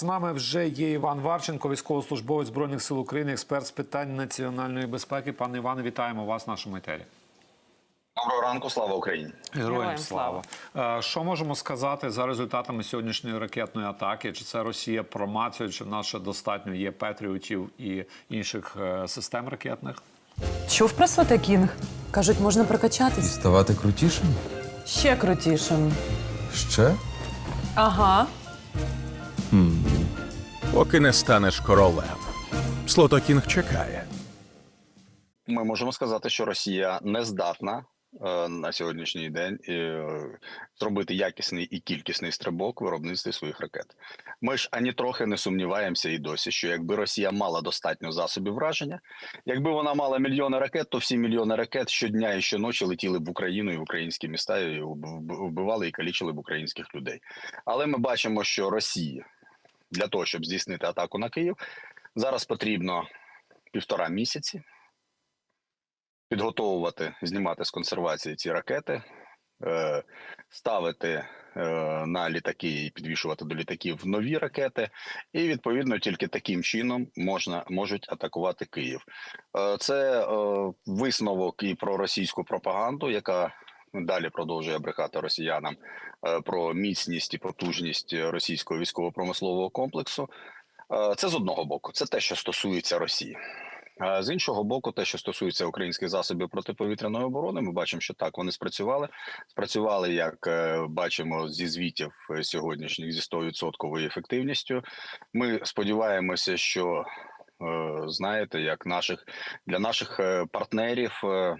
з нами вже є Іван Варченко, військовослужбовець збройних сил України, експерт з питань національної безпеки. Пане Іване, вітаємо вас в нашому етері. Доброго ранку, слава Україні. Героям слава. Е, Що можемо сказати за результатами сьогоднішньої ракетної атаки? Чи це Росія промацює, чи в нас ще достатньо є петріотів і інших е, систем ракетних? Чув про Сватакінг? Кажуть, можна прокачатись. Ставати крутішим? Ще крутішим. Ще? Ага. Поки не станеш королем. Слотокінг чекає. Ми можемо сказати, що Росія не здатна е, на сьогоднішній день е, зробити якісний і кількісний стрибок в виробництві своїх ракет. Ми ж ані трохи не сумніваємося і досі, що якби Росія мала достатньо засобів враження, якби вона мала мільйони ракет, то всі мільйони ракет щодня і щоночі летіли б в Україну і в українські міста і вбивали і калічили б українських людей. Але ми бачимо, що Росії для того, щоб здійснити атаку на Київ, зараз потрібно півтора місяці підготовувати, знімати з консервації ці ракети, е, ставити е, на літаки і підвішувати до літаків нові ракети, і відповідно тільки таким чином можна можуть атакувати Київ. Е, це висновок і про російську пропаганду, яка далі продовжує брехати росіянам е, про міцність і потужність російського військово-промислового комплексу. Е, Це з одного боку, це те, що стосується Росії. А з іншого боку, те, що стосується українських засобів протиповітряної оборони, ми бачимо, що так вони спрацювали. Спрацювали, як е, бачимо зі звітів е, сьогоднішніх зі 100% ефективністю. Ми сподіваємося, що е, знаєте, як наших для наших е, партнерів е,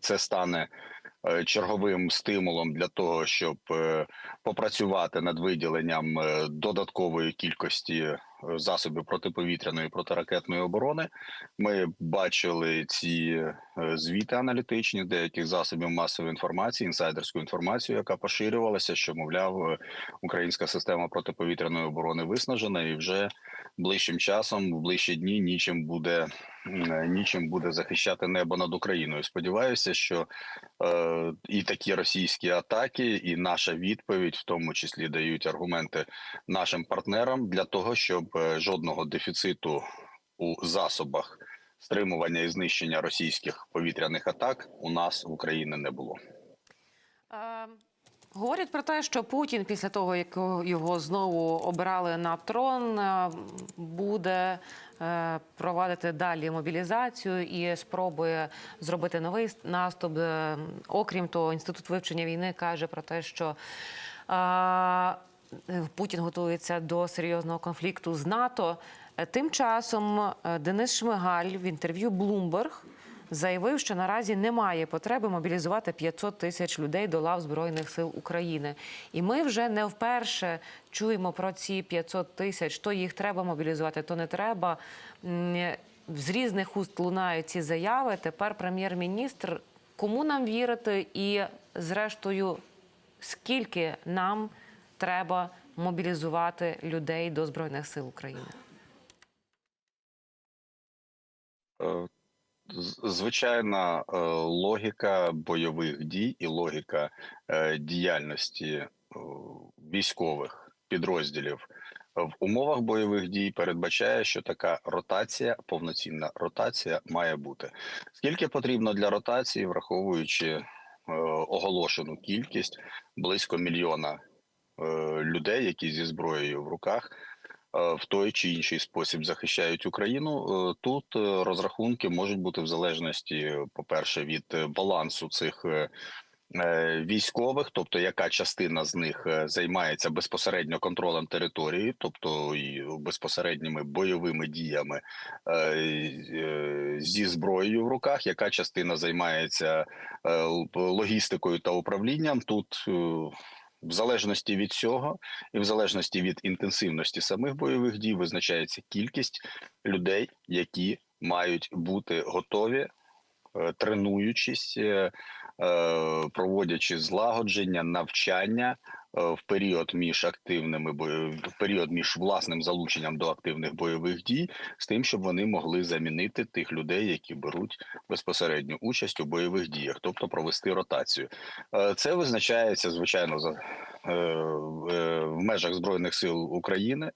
це стане е, черговим стимулом для того, щоб е, попрацювати над виділенням е, додаткової кількості е, засобів протиповітряної протиракетної оборони. Ми бачили ці е, звіти аналітичні деяких засобів масової інформації, інсайдерську інформацію, яка поширювалася, що мовляв, е, українська система протиповітряної оборони виснажена, і вже ближчим часом, в ближчі дні, нічим буде е, нічим буде захищати небо над Україною. Сподіваюся, що е, і такі російські атаки, і наша відповідь, в тому числі дають аргументи нашим партнерам для того, щоб е, жодного дефіциту у засобах стримування і знищення російських повітряних атак у нас в Україні не було. Е, Говорять про те, що Путін після того, як його знову обирали на трон, е, буде е, провадити далі мобілізацію і спробує зробити новий наступ. Е, Окрім того, інститут вивчення війни каже про те, що Путін готується до серйозного конфлікту з НАТО. Тим часом Денис Шмигаль в інтерв'ю Bloomberg заявив, що наразі немає потреби мобілізувати 500 тисяч людей до лав Збройних сил України. І ми вже не вперше чуємо про ці 500 тисяч. То їх треба мобілізувати, то не треба. З різних уст лунають ці заяви. Тепер прем'єр-міністр. Кому нам вірити, і зрештою, скільки нам треба мобілізувати людей до Збройних сил України? Звичайна е, логіка бойових дій і логіка е, діяльності е, військових підрозділів в умовах бойових дій передбачає, що така ротація, повноцінна ротація має бути. Скільки потрібно для ротації, враховуючи оголошену кількість близько мільйона людей, які зі зброєю в руках в той чи інший спосіб захищають Україну. Е, Тут е, розрахунки можуть бути в залежності, по-перше, від е, балансу цих е, е, військових, тобто яка частина з них е, займається безпосередньо контролем території, тобто і безпосередніми бойовими діями е, е, зі зброєю в руках, яка частина займається е, логістикою та управлінням. Тут е, в залежності від цього і в залежності від інтенсивності самих бойових дій визначається кількість людей, які мають бути готові, тренуючись, е, е, проводячи злагодження, навчання е, в період між активними в період між власним залученням до активних бойових дій, з тим, щоб вони могли замінити тих людей, які беруть безпосередню участь у бойових діях, тобто провести ротацію. Е, Це визначається звичайно за е, е, в межах збройних сил України.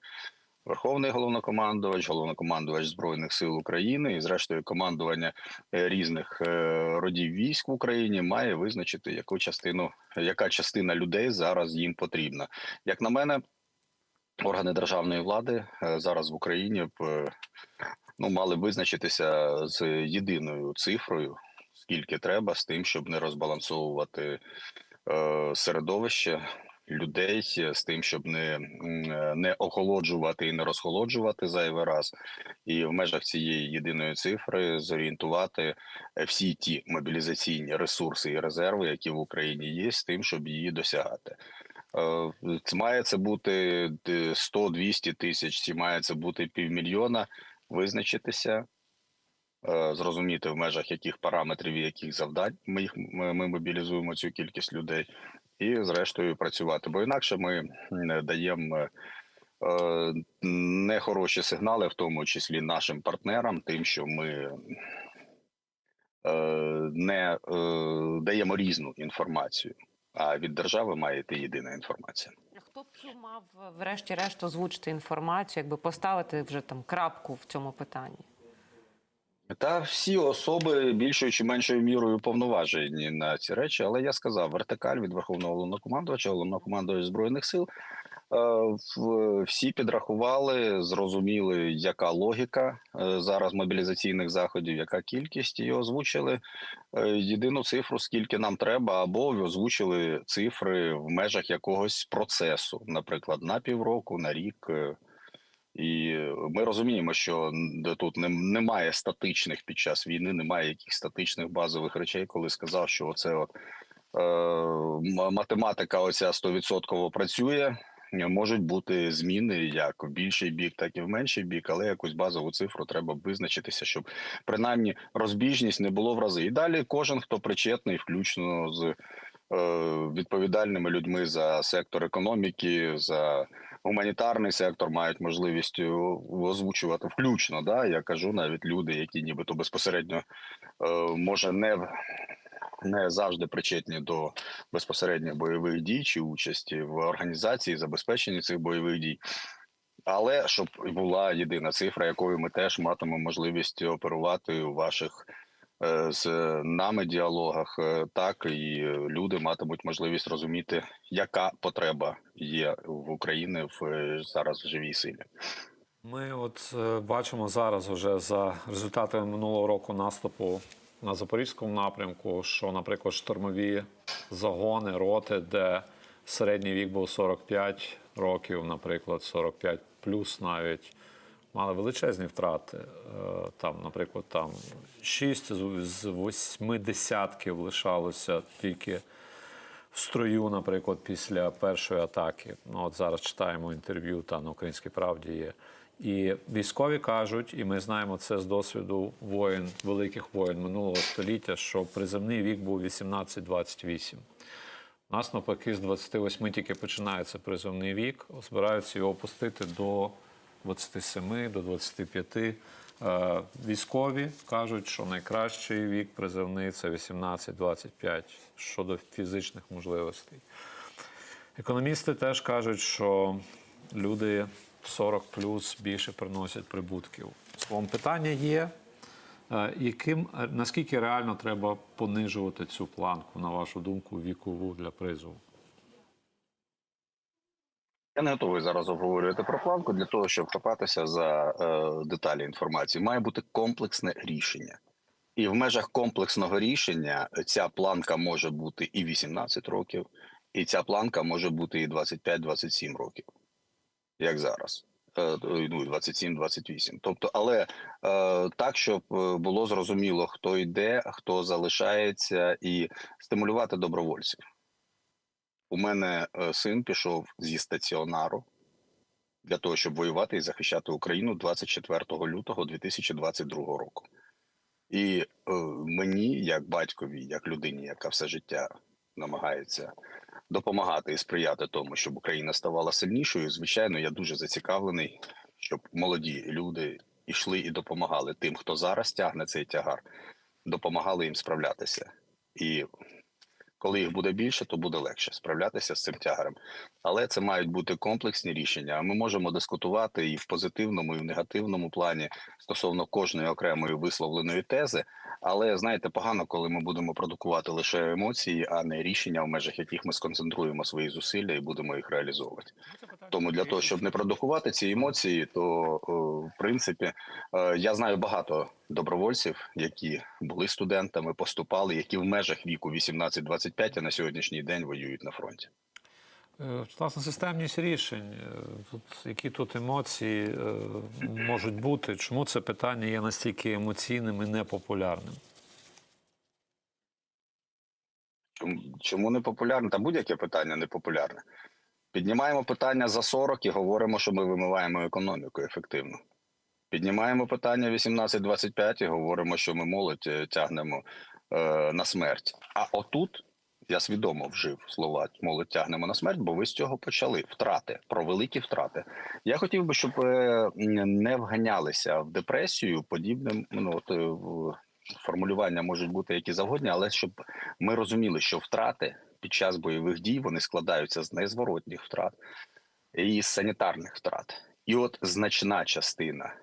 Верховний головнокомандувач, головнокомандувач збройних сил України і, зрештою, командування е, різних е, родів військ в Україні має визначити, яку частину, яка частина людей зараз їм потрібна. Як на мене, органи державної влади е, зараз в Україні б ну мали визначитися з єдиною цифрою, скільки треба, з тим, щоб не розбалансовувати середовище людей, з тим, щоб не, е, не охолоджувати і не розхолоджувати зайвий раз, і в межах цієї єдиної цифри зорієнтувати е, всі ті мобілізаційні ресурси і резерви, які в Україні є, з тим, щоб її досягати. Е, має це бути де 100-200 тисяч, чи має це бути півмільйона. Визначитися, зрозуміти в межах яких параметрів і яких завдань ми їх ми мобілізуємо цю кількість людей, і зрештою працювати. Бо інакше ми даємо е, нехороші сигнали, в тому числі нашим партнерам, тим, що ми е, не е, даємо різну інформацію. А від держави має йти єдина інформація. Хто б мав врешті-решт озвучити інформацію, якби поставити вже там крапку в цьому питанні? Та всі особи більшою чи меншою мірою повноважені на ці речі, але я сказав, вертикаль від верховного головнокомандувача, головнокомандувача збройних сил. е, Всі підрахували, зрозуміли, яка логіка е, зараз мобілізаційних заходів, яка кількість, і озвучили е, єдину цифру, скільки нам треба, або озвучили цифри в межах якогось процесу, наприклад, на півроку, на рік. І ми розуміємо, що тут немає статичних під час війни, немає якихось статичних базових речей, коли сказав, що оце от е, математика, оця 100% працює. Можуть бути зміни як в більший бік, так і в менший бік, але якусь базову цифру треба визначитися, щоб принаймні розбіжність не було в рази. І далі кожен, хто причетний, включно з е, відповідальними людьми за сектор економіки, за гуманітарний сектор мають можливість е, озвучувати включно. Да, я кажу, навіть люди, які нібито безпосередньо е, може не не завжди причетні до безпосередньо бойових дій чи участі в організації забезпеченні цих бойових дій. Але щоб була єдина цифра, якою ми теж матимемо можливість оперувати у ваших з нами діалогах, е, так і люди матимуть можливість розуміти, яка потреба є в Україні в е, зараз в живій силі. Ми от е, бачимо зараз вже за результатами минулого року наступу на запорізькому напрямку, що, наприклад, штурмові загони, роти, де середній вік був 45 років, наприклад, 45 плюс навіть. Мали величезні втрати. Е, Там, наприклад, там 6 з- з 8 десятків лишалося тільки в строю, наприклад, після першої атаки. Ну, от зараз читаємо інтерв'ю та на Українській правді є. І військові кажуть, і ми знаємо це з досвіду воїн, великих воїн минулого століття, що приземний вік був 18-28. У нас навпаки з 28 тільки починається призовний вік, збираються його опустити до 27, до 25. Е, Військові кажуть, що найкращий вік призовний це 18-25 щодо фізичних можливостей. Економісти теж кажуть, що люди 40 плюс більше приносять прибутків. Словом, питання є, е, яким, е, наскільки реально треба понижувати цю планку, на вашу думку, вікову для призову? Я не готовий зараз обговорювати про планку для того, щоб хапатися за е, деталі інформації. Має бути комплексне рішення. І в межах комплексного рішення ця планка може бути і 18 років, і ця планка може бути і 25-27 років, як зараз. Е, Ну, 27-28. Тобто, але е, так, щоб е, було зрозуміло, хто йде, хто залишається, і стимулювати добровольців. У мене е, син пішов зі стаціонару для того, щоб воювати і захищати Україну 24 лютого 2022 року. І е, мені, як батькові, як людині, яка все життя намагається допомагати і сприяти тому, щоб Україна ставала сильнішою, звичайно, я дуже зацікавлений, щоб молоді люди йшли і допомагали тим, хто зараз тягне цей тягар, допомагали їм справлятися. І Коли їх буде більше, то буде легше справлятися з цим тягарем. Але це мають бути комплексні рішення. А ми можемо дискутувати і в позитивному, і в негативному плані стосовно кожної окремої висловленої тези. Але знаєте, погано, коли ми будемо продукувати лише емоції, а не рішення, в межах яких ми сконцентруємо свої зусилля і будемо їх реалізовувати. Тому для того, щоб не продукувати ці емоції, то в принципі е, я знаю багато добровольців, які були студентами, поступали, які в межах віку 18-25, а на сьогоднішній день воюють на фронті. Е, Власне, системність рішень. Е, Тут, які тут емоції е, можуть бути? Чому це питання є настільки емоційним і непопулярним? Чому, чому не популярне? Та будь-яке питання не популярне. Піднімаємо питання за 40 і говоримо, що ми вимиваємо економіку ефективно. Піднімаємо питання 18-25 і говоримо, що ми молодь тягнемо е, на смерть. А отут я свідомо вжив слова молодь тягнемо на смерть, бо ви з цього почали втрати про великі втрати. Я хотів би, щоб е, не вганялися в депресію подібним. Ну от е, формулювання можуть бути які завгодні, але щоб ми розуміли, що втрати під час бойових дій вони складаються з незворотніх втрат і з санітарних втрат. І от значна частина,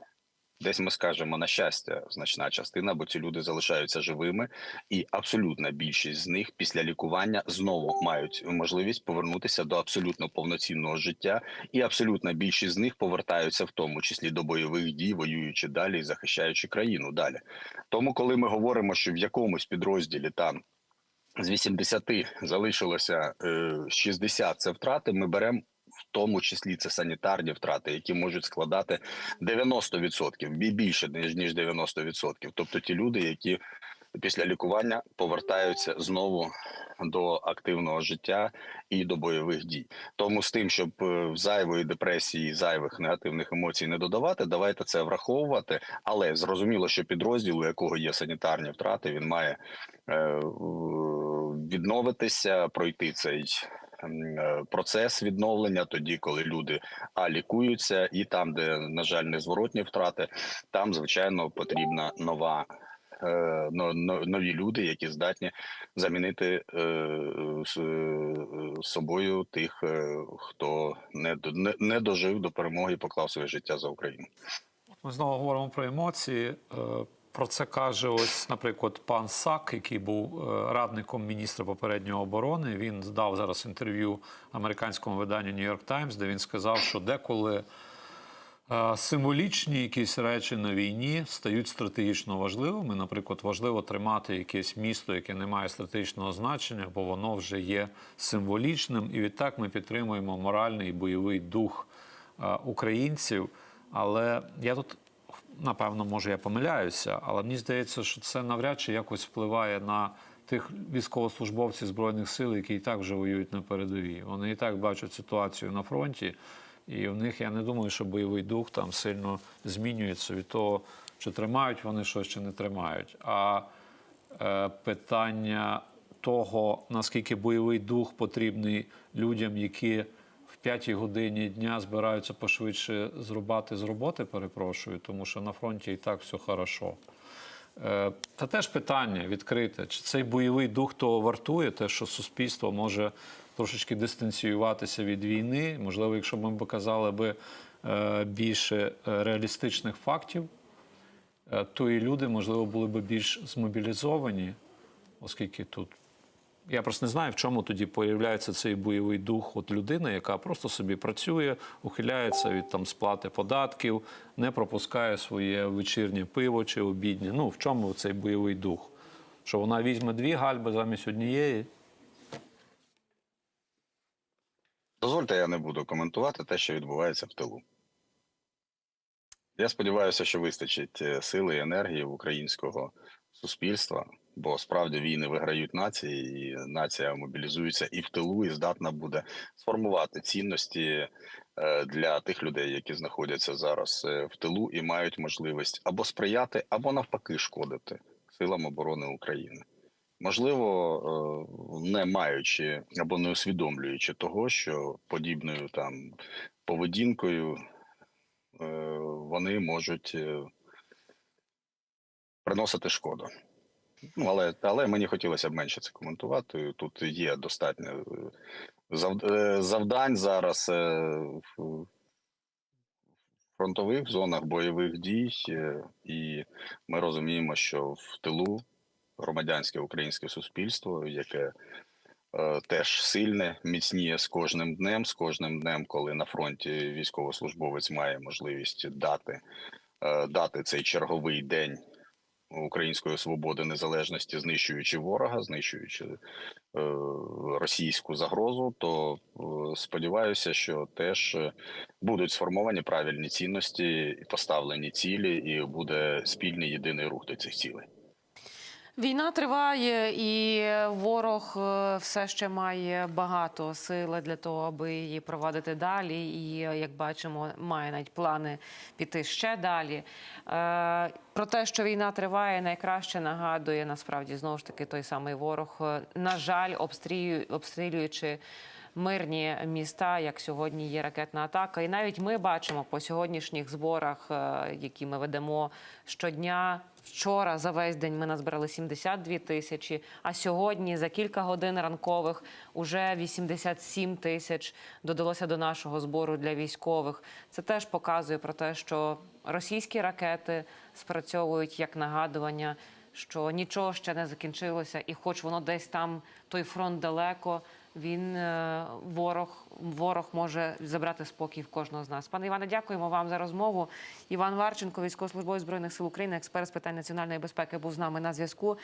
десь ми скажемо на щастя, значна частина, бо ці люди залишаються живими, і абсолютна більшість з них після лікування знову мають можливість повернутися до абсолютно повноцінного життя, і абсолютна більшість з них повертаються в тому числі до бойових дій, воюючи далі і захищаючи країну далі. Тому, коли ми говоримо, що в якомусь підрозділі там з 80 залишилося е, 60 це втрати, ми беремо. Тому числі це санітарні втрати, які можуть складати 90%, бі- більше ніж ніж 90%. Тобто ті люди, які після лікування повертаються знову до активного життя і до бойових дій. Тому з тим, щоб е, зайвої депресії, зайвих негативних емоцій не додавати, давайте це враховувати. Але зрозуміло, що підрозділ, у якого є санітарні втрати, він має е, відновитися, пройти цей. Е, Процес відновлення тоді, коли люди а лікуються, і там, де на жаль, незворотні втрати, там звичайно потрібна нова е, но- но- нові люди, які здатні замінити е, е, собою тих, хто не дожив до перемоги і поклав своє життя за Україну. Ми знову говоримо про емоції. Про це каже ось, наприклад, пан Сак, який був е, радником міністра попередньої оборони. Він дав зараз інтерв'ю американському виданню York Times, де він сказав, що деколи е, символічні якісь речі на війні стають стратегічно важливими. Наприклад, важливо тримати якесь місто, яке не має стратегічного значення, бо воно вже є символічним. І відтак ми підтримуємо моральний і бойовий дух е, українців. Але я тут, напевно, може, я помиляюся, але мені здається, що це навряд чи якось впливає на тих військовослужбовців Збройних сил, які і так вже воюють на передовій. Вони і так бачать ситуацію на фронті, і в них я не думаю, що бойовий дух там сильно змінюється від того, чи тримають вони щось, чи не тримають. А е, питання того, наскільки бойовий дух потрібний людям, які п'ятій годині дня збираються пошвидше зрубати з роботи, перепрошую, тому що на фронті і так все хорошо. Е, Це теж питання відкрите. Чи цей бойовий дух того вартує, те, що суспільство може трошечки дистанціюватися від війни? Можливо, якщо б ми показали би е, більше е, реалістичних фактів, то і люди, можливо, були б більш змобілізовані, оскільки тут. Я просто не знаю, в чому тоді появляється цей бойовий дух от людини, яка просто собі працює, ухиляється від там сплати податків, не пропускає своє вечірнє пиво чи обіднє. Ну в чому цей бойовий дух? Що вона візьме дві гальби замість однієї? Дозвольте, я не буду коментувати те, що відбувається в тилу. Я сподіваюся, що вистачить е, сили і енергії в українського суспільства, бо справді війни виграють нації, і нація мобілізується і в тилу, і здатна буде сформувати цінності е, для тих людей, які знаходяться зараз е, в тилу і мають можливість або сприяти, або навпаки шкодити силам оборони України. Можливо, е, не маючи або не усвідомлюючи того, що подібною там поведінкою вони можуть приносити шкоду. Ну, але, але мені хотілося б менше це коментувати. Тут є достатньо е, е, завдань зараз е, в фронтових зонах бойових дій, і ми розуміємо, що в тилу громадянське українське суспільство, яке теж сильне, міцніє з кожним днем, з кожним днем, коли на фронті військовослужбовець має можливість дати, дати цей черговий день української свободи, незалежності, знищуючи ворога, знищуючи е, російську загрозу, то е, сподіваюся, що теж будуть сформовані правильні цінності і поставлені цілі, і буде спільний єдиний рух до цих цілей. Війна триває, і ворог е, все ще має багато сили для того, аби її провадити далі. І е, як бачимо, має навіть плани піти ще далі. Е, Про те, що війна триває, найкраще нагадує насправді знову ж таки той самий ворог. На жаль, обстрілюючи. Мирні міста, як сьогодні є ракетна атака, і навіть ми бачимо по сьогоднішніх зборах, е, які ми ведемо щодня. Вчора за весь день ми назбирали 72 тисячі, а сьогодні за кілька годин ранкових уже 87 тисяч додалося до нашого збору для військових. Це теж показує про те, що російські ракети спрацьовують як нагадування, що нічого ще не закінчилося, і хоч воно десь там той фронт далеко. Він е, ворог, ворог може забрати спокій в кожного з нас. Пане Іване, дякуємо вам за розмову. Іван Варченко, військовослужбовець збройних сил України, експерт з питань національної безпеки, був з нами на зв'язку.